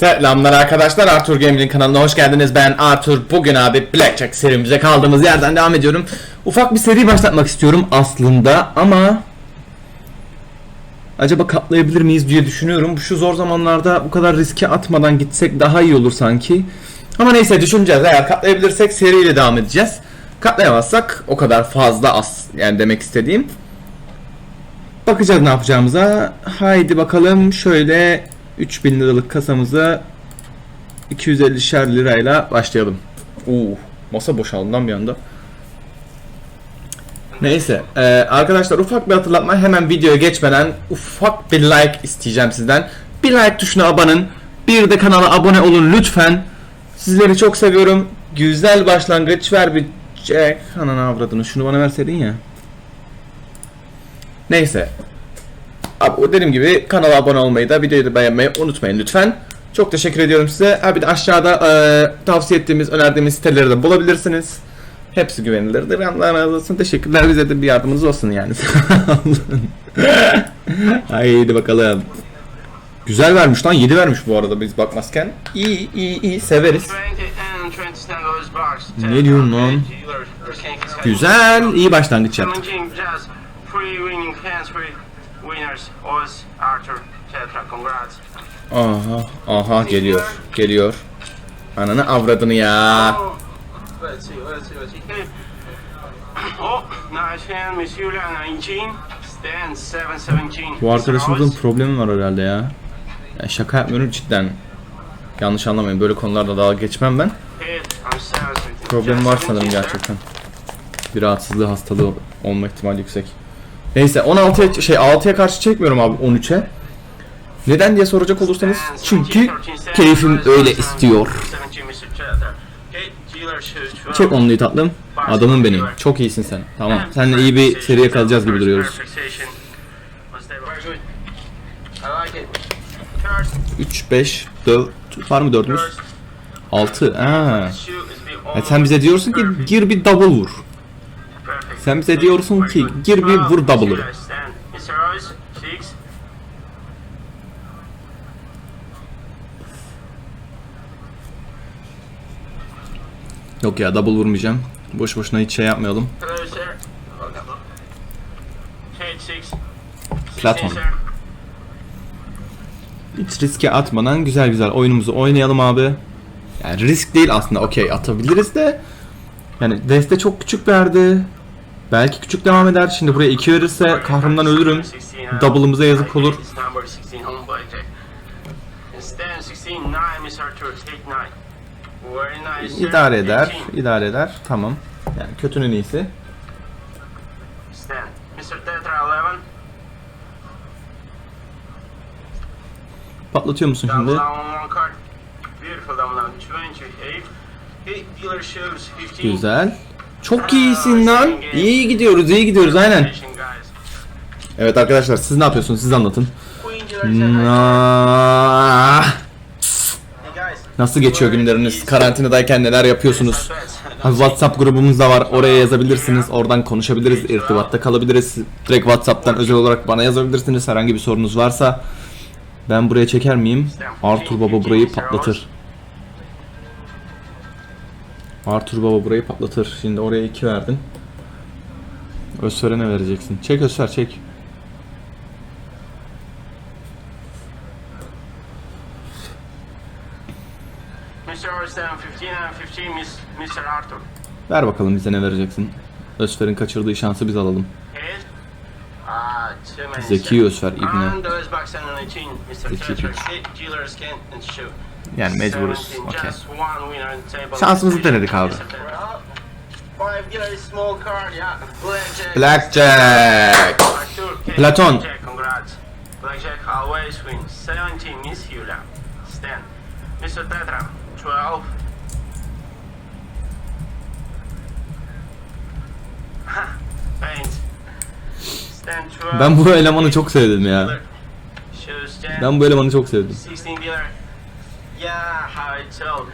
Selamlar arkadaşlar Arthur Gaming kanalına hoş geldiniz. Ben Arthur. Bugün abi Blackjack serimize kaldığımız yerden devam ediyorum. Ufak bir seri başlatmak istiyorum aslında ama acaba katlayabilir miyiz diye düşünüyorum. Şu zor zamanlarda bu kadar riske atmadan gitsek daha iyi olur sanki. Ama neyse düşüneceğiz. Eğer katlayabilirsek seriyle devam edeceğiz. Katlayamazsak o kadar fazla az yani demek istediğim. Bakacağız ne yapacağımıza. Haydi bakalım şöyle 3000 liralık kasamıza 250'şer lirayla başlayalım. Oo, masa boşaldı bir anda. Neyse e, arkadaşlar ufak bir hatırlatma hemen videoya geçmeden ufak bir like isteyeceğim sizden. Bir like tuşuna abanın. Bir de kanala abone olun lütfen. Sizleri çok seviyorum. Güzel başlangıç ver bir Jack. Ananı avradını şunu bana verseydin ya. Neyse. Abi dediğim gibi kanala abone olmayı da videoyu da beğenmeyi unutmayın lütfen. Çok teşekkür ediyorum size. Ha bir de aşağıda e, tavsiye ettiğimiz, önerdiğimiz siteleri de bulabilirsiniz. Hepsi güvenilirdir. Allah razı olsun. Teşekkürler. Bize de bir yardımınız olsun yani. Haydi bakalım. Güzel vermiş lan. 7 vermiş bu arada biz bakmazken. İyi iyi iyi severiz. Ne diyorsun lan? Güzel. iyi başlangıç yaptık. Winners, Oz, Arthur, Tetra, congrats. Aha aha geliyor. Geliyor. Ananı avradını ya. Oh, let's see, let's see, let's see. Oh, nice hand, Miss Julia, 19, stand 7, 17. Bu arkadaşımızın problemi var herhalde ya. ya. Şaka yapmıyorum cidden. Yanlış anlamayın böyle konularda dalga geçmem ben. Hit, I'm 7, Problem var sanırım gerçekten. Bir rahatsızlığı hastalığı olma ihtimali yüksek. Neyse 16'ya şey 6'ya karşı çekmiyorum abi 13'e. Neden diye soracak olursanız çünkü keyfim öyle istiyor. Çek onluyu tatlım. Adamım benim. Çok iyisin sen. Tamam. Seninle iyi bir seriye kalacağız gibi duruyoruz. 3, 5, 4 var mı 4'ümüz? 6. Aa. E sen bize diyorsun ki gir bir double vur. Sen bize diyorsun ki gir bir vur double'ı. Yok ya double vurmayacağım. Boş boşuna hiç şey yapmayalım. Platon. Hiç riske atmadan güzel güzel oyunumuzu oynayalım abi. Yani risk değil aslında okey atabiliriz de. Yani deste çok küçük verdi. Belki küçük devam eder. Şimdi buraya 2 verirse kahrımdan ölürüm. Double'ımıza yazık olur. İdare eder. idare eder. Tamam. Yani kötünün iyisi. Stand. Mr. Tetra 11. Patlatıyor musun şimdi? down on one card. Beautiful double down. 28. Hey, dealer shows 15. Güzel. Çok iyisin lan. İyi gidiyoruz, iyi gidiyoruz aynen. Evet arkadaşlar siz ne yapıyorsunuz? Siz anlatın. Nasıl geçiyor günleriniz? Karantinadayken neler yapıyorsunuz? Ha, WhatsApp grubumuz da var. Oraya yazabilirsiniz. Oradan konuşabiliriz. irtibatta kalabiliriz. Direkt WhatsApp'tan özel olarak bana yazabilirsiniz. Herhangi bir sorunuz varsa. Ben buraya çeker miyim? Arthur Baba burayı patlatır. Arthur Baba burayı patlatır. Şimdi oraya 2 verdin. Özfer'e ne vereceksin? Çek Özfer çek. Mr. Orstein 15 and 15, Miss, Mr. Arthur. Ver bakalım bize ne vereceksin. Özfer'in kaçırdığı şansı biz alalım. Ah. Zeki. Özfer ibne. And those box and 19, Mr. Zeki Tetra. Yani mecburuz. 17, Okey. Şansımızı denedik abi. Blackjack. Platon. Blackjack, always wins. 17, Miss Julia. Stand. Mr. Tetra, 12. Ha, paint. Stand 12. Ben bu elemanı çok sevdim ya. Ben bu elemanı çok sevdim. 16 dealer. Yeah, how I told.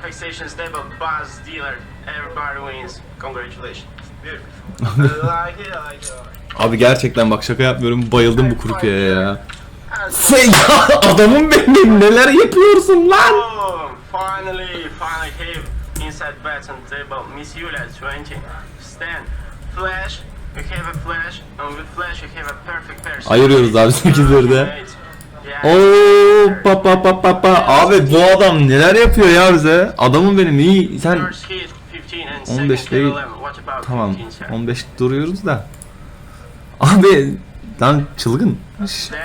Perfect station stable, boss dealer. Everybody wins. Congratulations. Beautiful. I like it, I like it. Abi gerçekten bak şaka yapmıyorum bayıldım bu kurpiye ya. Sen ya adamım benim neler yapıyorsun lan? Oh, finally, finally have inside bets on table. Miss Yulia, 20. Stand. Flash. You have a flash. And with flash you have a perfect pair. Ayırıyoruz abi sekizleri de. Yeah. Oo pa pa pa pa pa. Abi bu adam neler yapıyor ya bize? Adamım benim iyi. Sen First hit, 15 and 15 second değil. hit, 11. What about tamam 15, sir? 15 duruyoruz da. Abi lan çılgın. Şş, Stand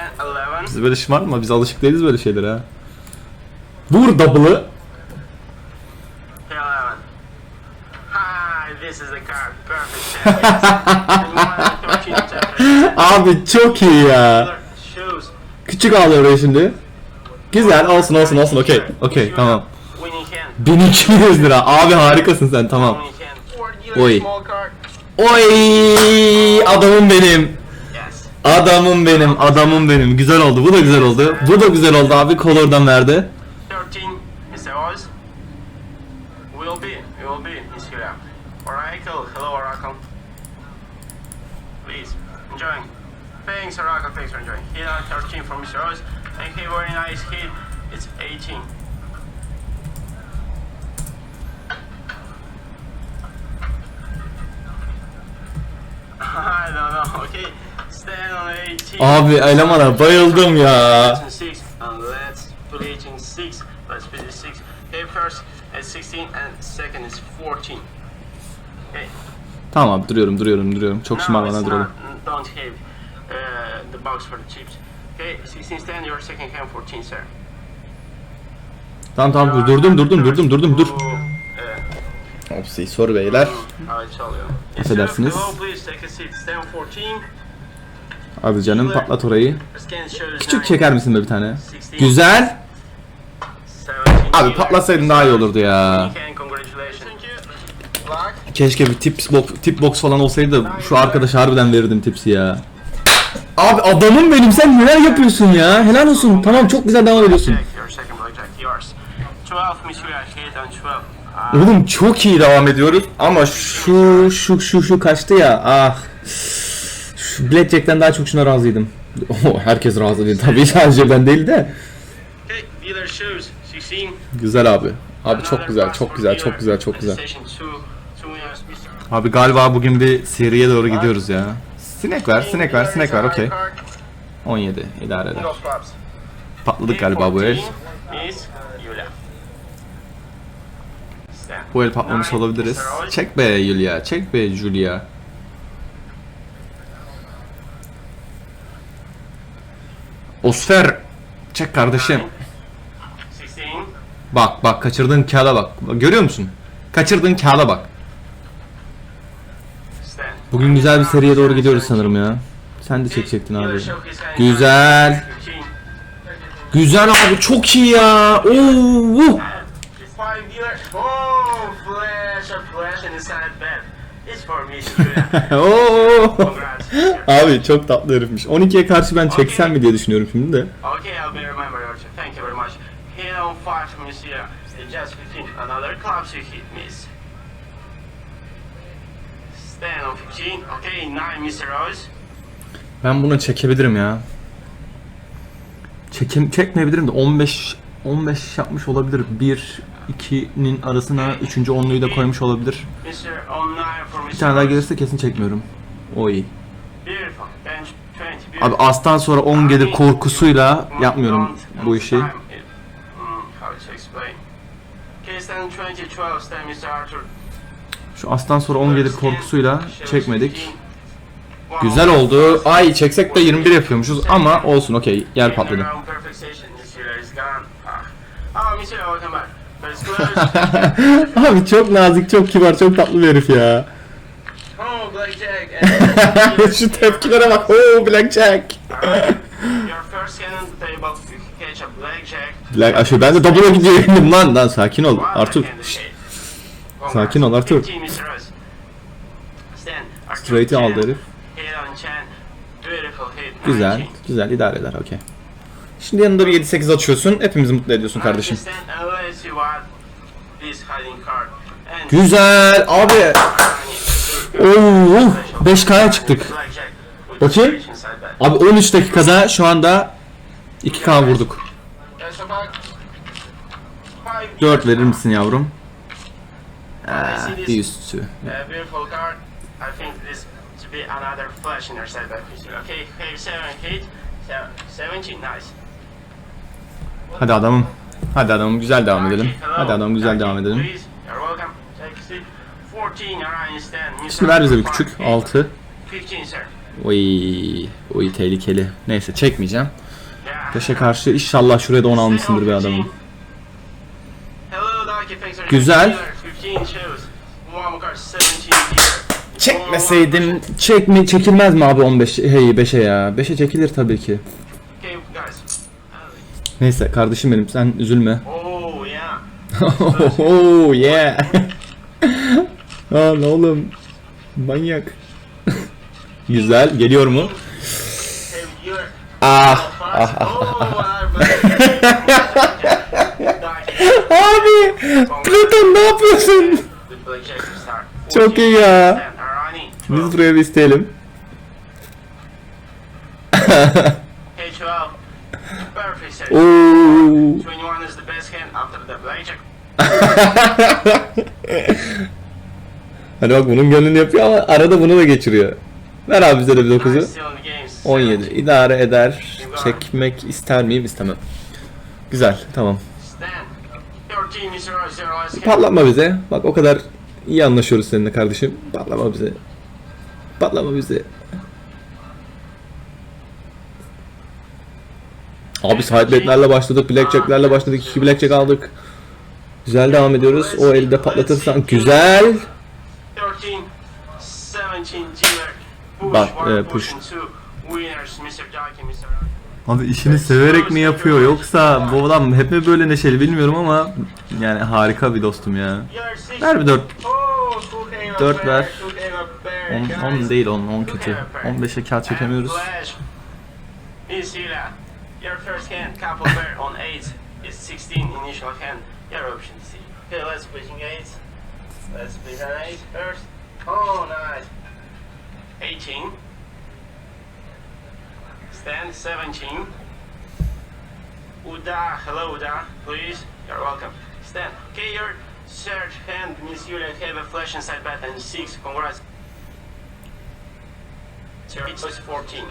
11. Biz böyle şımartma biz alışık değiliz böyle şeylere ha. Vur double'ı. Hit 11. Hi, this is the card. Perfect shot. Yes. More than 13 seconds. Abi çok iyi ya. Küçük ağlıyor şimdi. Güzel olsun olsun olsun okey. Okey tamam. Winning hand. 1200 lira. Abi harikasın sen tamam. Oy. Oy adamım benim. Adamım benim, adamım benim. Güzel oldu. Bu da güzel oldu. Bu da güzel oldu abi. Color'dan verdi. 13, Mr. Oz. Will be, will be, Miss Yulia. Oracle, hello Oracle. Please, enjoying. Thanks Oracle, thanks for enjoying. Hit on 13 from Mr. Oz. And he very nice hit. It's 18. I don't know, okay. Stand on 18. Abi elemana bayıldım ya. and let's put it in six. Let's put it six. Okay, first is 16 and second is 14. Okay. Tamam abi duruyorum duruyorum duruyorum. Çok it's şımarmadan duralım. not, don't have uh, the box for the chips. Okay, 16 stand, your second hand 14, sir. Tamam tamam dur- durdum durdum durdum durdum dur. Opsi soru beyler. You. Affedersiniz. Hello, please take a seat. Stand 14. Hadi canım patlat orayı. Küçük çeker misin be bir tane? 16, Güzel. 17 Abi patlasaydın daha iyi olurdu ya. Keşke bir tips box, tip box falan olsaydı da şu arkadaşa harbiden verirdim tipsi ya. Abi adamım benim sen neler yapıyorsun ya? Helal olsun. Tamam çok güzel devam ediyorsun. Jack, your second blackjack, yours. 12, Monsieur, I hit on 12. Ah, Oğlum çok iyi devam ediyoruz ama şu şu şu şu kaçtı ya. Ah. Şu Blackjack'ten daha çok şuna razıydım. Oh, herkes razı değil tabii sadece ben değil de. okay, dealer shoes, 16. Güzel abi. Abi çok güzel, çok güzel, çok güzel, çok güzel. Abi galiba bugün bir seriye doğru gidiyoruz ya. Sinek ver, sinek ver, sinek ver, okey. 17 idare eder. Patladık galiba bu el. 14 Miss Yulia. Stand. Bu el patlamış olabiliriz. Çek be Julia, çek be Julia. Osfer, çek kardeşim. 16. Bak bak kaçırdığın kağıda. Bak, Görüyor musun? Kaçırdığın kağıda bak. Bugün güzel bir seriye doğru gidiyoruz sanırım ya. Sen de çekecektin abi. Güzel. 15. Güzel abi çok iyi ya. Oo. Yulia. Oo. Abi çok tatlı herifmiş. 12'ye karşı ben çeksem mi diye düşünüyorum şimdi de. Thank you very much. Hit on five from Miss Yulia. Just 15. Another clubs you hit, Miss. Stand on 15. Okay, 9, Mr. Rose. Ben bunu çekebilirim ya. Çekim çekmeyebilirim de 15 15 yapmış olabilir. 1 2'nin arasına 3. onluyu da koymuş olabilir. Mr. On 9 for Mr. Bir tane daha gelirse kesin çekmiyorum. O iyi. Beautiful. Bench 20. Abi astan sonra 10 gelir korkusuyla yapmıyorum bu işi. Hmm, how to explain? Okay, stand 20, 12, stand Mr. Arthur. Şu astan sonra 10 gelir korkusuyla çekmedik. Güzel oldu. Ay çeksek de 21 yapıyormuşuz ama olsun okey. Yer patladı. Abi çok nazik, çok kibar, çok tatlı bir herif ya. Şu tepkilere bak. Oo Blackjack. Black aşı ben de double'a gidiyorum lan. Lan sakin ol Artur. Şşt. Sakin ol, Arthur. 15, Mr. Rose. Stand. Arthur Straight'i aldı herif. Güzel, 19. güzel idare eder okey. Şimdi yanında bir 7-8 açıyorsun. Hepimizi mutlu ediyorsun kardeşim. Güzel abi. Oo, 5K'ya çıktık. Bakayım. Abi 13 dakikada şu anda 2K vurduk. Yes, about five 4 verir misin yavrum? Bir this üstü. uh, beautiful card. I think this to be another flash in our side. Okay, hey, seven hit, seven, 17, nice. Hadi adamım. Hadi adamım güzel devam edelim. Hadi adamım güzel devam edelim. please, You're welcome. Take a seat. 14, Orion stand. Şimdi ver bize bir küçük. 6. 15, sir. Oy, oy tehlikeli. Neyse çekmeyeceğim. Beşe karşı inşallah şuraya da 10 almışsındır bir adamım. Güzel. Dealer. 15 shows. One more card, 17 dealer. Çekmeseydim çekme çekilmez mi abi 15 hey 5'e ya. 5'e çekilir tabii ki. Neyse kardeşim benim sen üzülme. Oh, yeah. oh yeah. Lan oğlum. Manyak. Güzel geliyor mu? Hey, you're Ah. fast. Abi Platon ne yapıyorsun? Çok iyi ya. Biz buraya bir isteyelim. Hey, 12. Perfect, sir. Oo. 21 is the best hand after the blackjack. Hani bak bunun gönlünü yapıyor ama arada bunu da geçiriyor. Ver abi bize de bir Nice 9'u. still in the game. 17. İdare eder. Çekmek ister miyim? İstemem. Güzel. Tamam. Stand. 13 is zero, zero, last hand. Patlatma bize. Bak o kadar iyi anlaşıyoruz seninle kardeşim. Patlama bize. Patlama bize. Abi side betlerle başladık, blackjacklerle başladık, iki blackjack aldık. Güzel devam ediyoruz. O elde patlatırsan güzel. 13, 17 dealer. Push, Bak, e, push. Abi işini severek mi yapıyor yoksa bu adam hep mi böyle neşeli bilmiyorum ama yani harika bir dostum ya. Ver bir 4. Oh, two hang up Dört pair, ver. two hang up pair, 10, 10 guys. değil 10, 10 kötü. 15'e kağıt çekemiyoruz. Your first hand, couple pair on 8 is 16 initial hand. Your option C. Okay, let's play in 8. Let's play an 8 first. Oh, nice. 18. Stand 17. Uda, hello Uda, please. You're welcome. Stand. Okay, your third hand, Miss Yulia, have a flash inside button 6. Congrats. Sir, it's 14.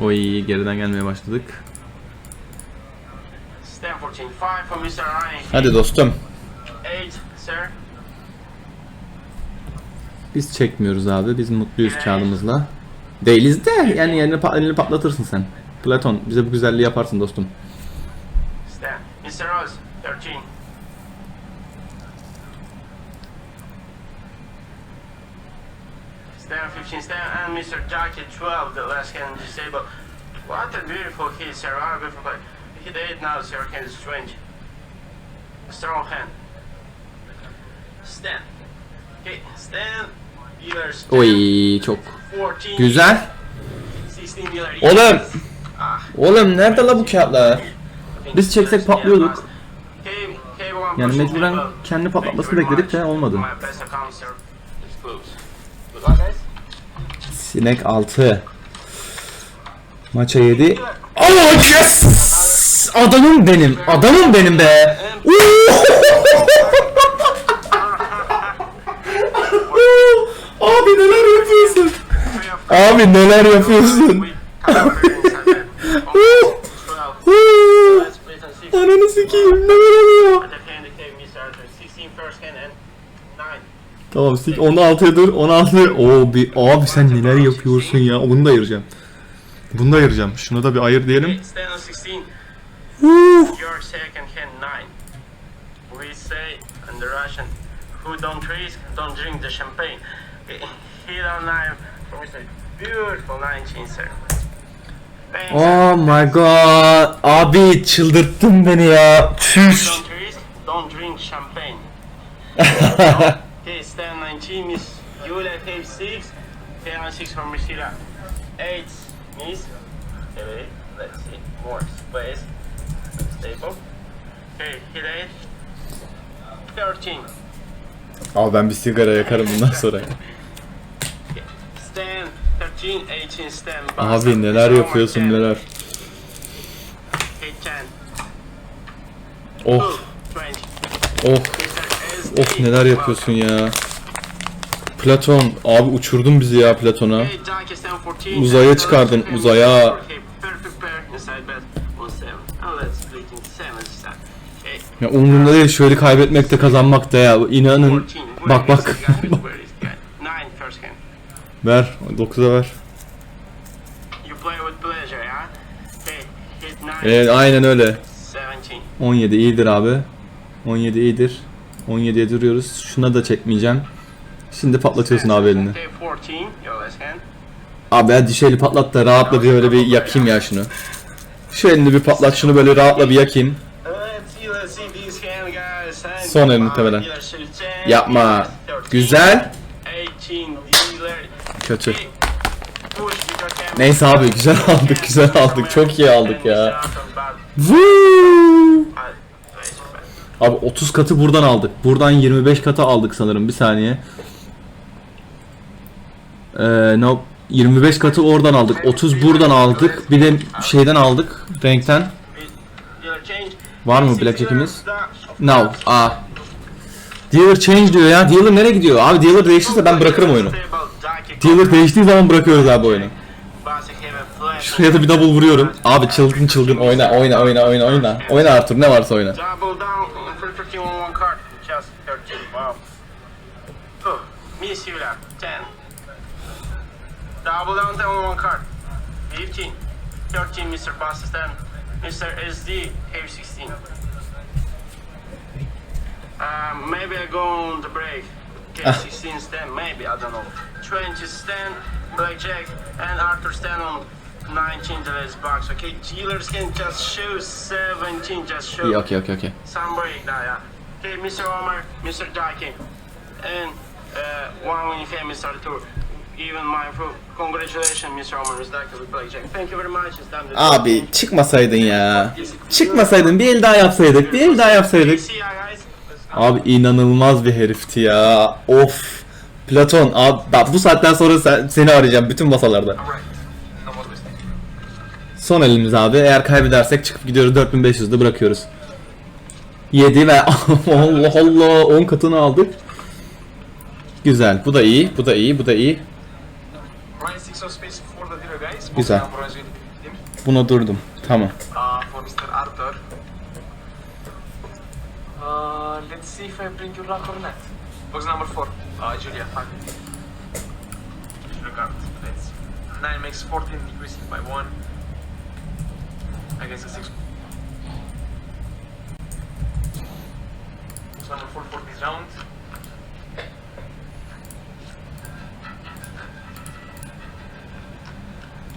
Oy geriden gelmeye başladık. Stand 14. 5 for Mr. Ryan. Hadi dostum. 8, sir. Biz çekmiyoruz abi. Biz mutluyuz kağıdımızla. Değiliz de yani pa- elini patlatırsın sen. Platon bize bu güzelliği yaparsın dostum. Mr. Rose, 13. Stand 15, stand, and Mr. Jackie 12, the last hand disabled. What a beautiful hit, sir. What a beautiful play. Hit 8 now, sir. İs strange. Strong hand. Stand. Okay, stand. Oy çok 14. güzel. 16 dealer. Oğlum. Ah. Oğlum nerede la bu kağıtlar? Biz çeksek patlıyorduk. Yani mecburen kendi patlatmasını bekledik de olmadı. Sinek 6. Maça 7. Oh yes! Adamım benim. Adamım benim be. Abi neler yapıyorsun? Abi neler yapıyorsun? Ananı sikeyim neler oluyor? Tamam sik 16'ya dur 16'ya Oo bir abi sen neler yapıyorsun ya bunu da ayıracağım. Bunu da ayıracağım. Şuna da bir ayır diyelim. 16. We say in the Russian, who don't risk, don't drink the champagne. Nine from Mr. Beautiful 19, sir. Thanks, oh my god. Abi çıldırttın beni ya. Çüş. Don't drink champagne. okay, stand 19, Miss Yulia, have 6. Okay, on 6 from Priscilla. 8, Miss. Okay, let's see. More space. Stable. Okay, hit 8. 13. Abi ben bir sigara yakarım bundan sonra. Stand 13, 18 stand. Abi neler yapıyorsun neler. Oh Ooh, 20. oh of neler yapıyorsun ya. Platon abi uçurdun bizi ya Platon'a. Okay, Dike is 10-14. Uzaya çıkardın, uzaya. okay, Perfect pair inside bet on 7. And let's split in 7 start. Okay. Ya umurumda değil şöyle kaybetmek de kazanmak da ya inanın. 14. Where Bak bak. ver 9'a ver. You play with pleasure, yeah? Okay, hit 9. Evet aynen öyle. 17. 17 iyidir abi. 17 iyidir. 17'ye duruyoruz. Şuna da çekmeyeceğim. Şimdi patlatıyorsun abi elini. Okay, 14. Your last hand. Abi hadi şöyle patlat da rahatla bir öyle bir yakayım ya şunu. Şu elini bir patlat şunu böyle rahatla bir yakayım. Son el come on, muhtemelen. Yapma. 13, Güzel. 18, dealer. Kötü. Neyse abi güzel aldık güzel aldık. Çok iyi aldık ya. Bet. Abi 30 katı buradan aldık. Buradan 25 katı aldık sanırım. Bir saniye. Ee, no 25 katı oradan aldık. 30 buradan aldık. Bir de şeyden aldık. Renkten. Var mı 16 blackjack'imiz? Now. Aa. Dealer change diyor ya. Dealer nereye gidiyor? Abi dealer değişirse ben bırakırım oyunu. Dealer değiştiği zaman bırakıyoruz abi oyunu. Şuraya da bir double vuruyorum. Abi çılgın çılgın oyna oyna oyna oyna oyna. Oyna Arthur ne varsa oyna. Double down for 13 on one card. Just 13. Wow. Oh, miss you that. 10. Double down 10 on one card. 15. 13, Mr. Boston. Mr. SD, cave 16. Um, maybe I go on the break. Cave 16 stand, maybe, I don't know. 20 stand, blackjack, and Arthur stand on 19 the last box. Okay, dealers can just show 17, just show. İyi okey okey okey. Some break now, yeah. Okay, Mr. Omar, Mr. Dike, and uh, one winning fan, Mr. Arthur. Even my food. Congratulations, Mr. Omar, Mr. Dike, with blackjack. Thank you very much. It's done. Abi çıkmasaydın ya. Çıkmasaydın bir el daha yapsaydık. Bir el daha yapsaydık. See guys. Abi inanılmaz bir herifti ya. Of. Platon abi bak bu saatten sonra sen, seni arayacağım bütün masalarda. Son elimiz abi. Eğer kaybedersek çıkıp gidiyoruz 4500'de bırakıyoruz. 7 ve Allah Allah 10 katını aldık. Güzel. Bu da iyi. Bu da iyi. Bu da iyi. Güzel. Buna durdum. Tamam. Uh, for Mr. Arthur. Let's see if I bring you luck or not. Box number four. Uh, Julia, five. Regard. Let's. Nine makes 14, decreasing by one. I guess a six. Box number four for this round.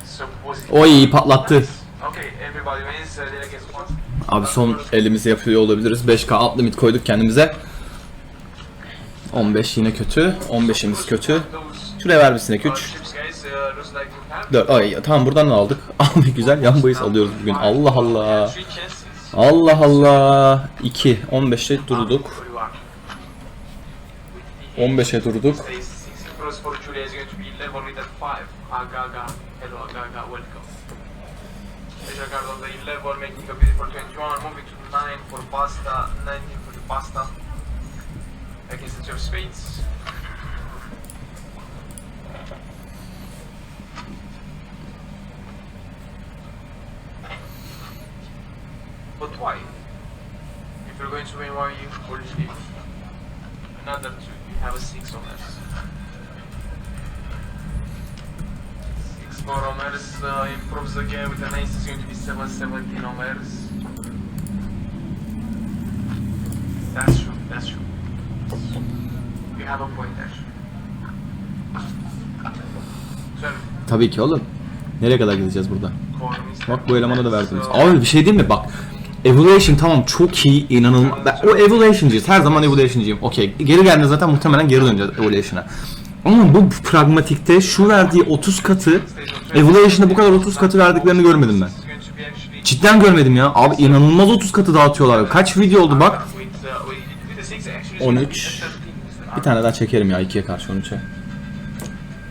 So positive. Oy patlattı. Okay, everybody wins. Uh. Abi son elimizi yapıyor olabiliriz. 5k alt limit koyduk kendimize. 15 yine kötü. 15'imiz kötü. Şuraya ver bir sinek uh, 3. ships, guys, uh, looks like we have. 4. Ay tamam buradan da aldık. Abi güzel yan bahis alıyoruz bugün. Allah Allah. Allah Allah. 2. 15'te durduk. Where you are. 15'e durduk. On the level, making a bid for 21. Moving to 9 for pasta. 19 for the pasta. Against the two spades. But why? If you're going to win, why you will leave? Another two. You have a six on us. Six more on Mers uh, improves game with an ace. It's going to be 7 17 on Mers. There. 12 Tabii ki oğlum. Nereye kadar gideceğiz burada? Bak bu elemana da verdiniz. Abi bir şey değil mi? Bak. Evaluation tamam çok iyi, inanılmaz. Ben, o Evaluation'cıyız. Her zaman Evaluation'cıyım. Okey. Geri geldiğinde zaten muhtemelen geri döneceğiz Evaluation'a. Ama bu pragmatikte şu verdiği 30 katı Evaluation'da bu kadar 30 katı verdiklerini görmedim ben. Cidden görmedim ya. Abi inanılmaz 30 katı dağıtıyorlar. Kaç video oldu bak. with, uh, with, with the six actually. it's 13. going to be 13. Bir tane daha çekerim ya 2'ye karşı 13'e.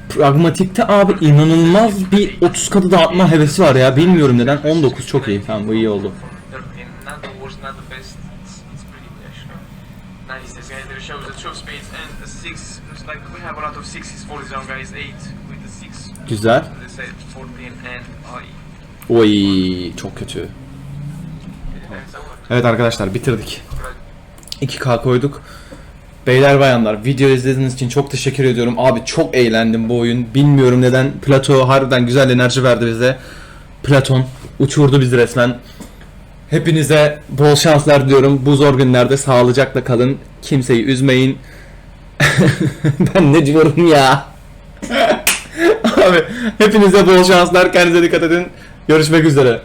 Pragmatikte abi inanılmaz bir 30 katı dağıtma hevesi var ya. Bilmiyorum neden. 19 çok iyi. Tamam bu iyi oldu. Güzel. Let's say 14 and I. Oy çok kötü. Evet arkadaşlar bitirdik. 2K koyduk. Beyler bayanlar video izlediğiniz için çok teşekkür ediyorum. Abi çok eğlendim bu oyun. Bilmiyorum neden. Plato harbiden güzel enerji verdi bize. Platon uçurdu bizi resmen. Hepinize bol şanslar diliyorum. Bu zor günlerde sağlıcakla kalın. Kimseyi üzmeyin. ben ne diyorum ya? Abi hepinize bol şanslar. Kendinize dikkat edin. Görüşmek üzere.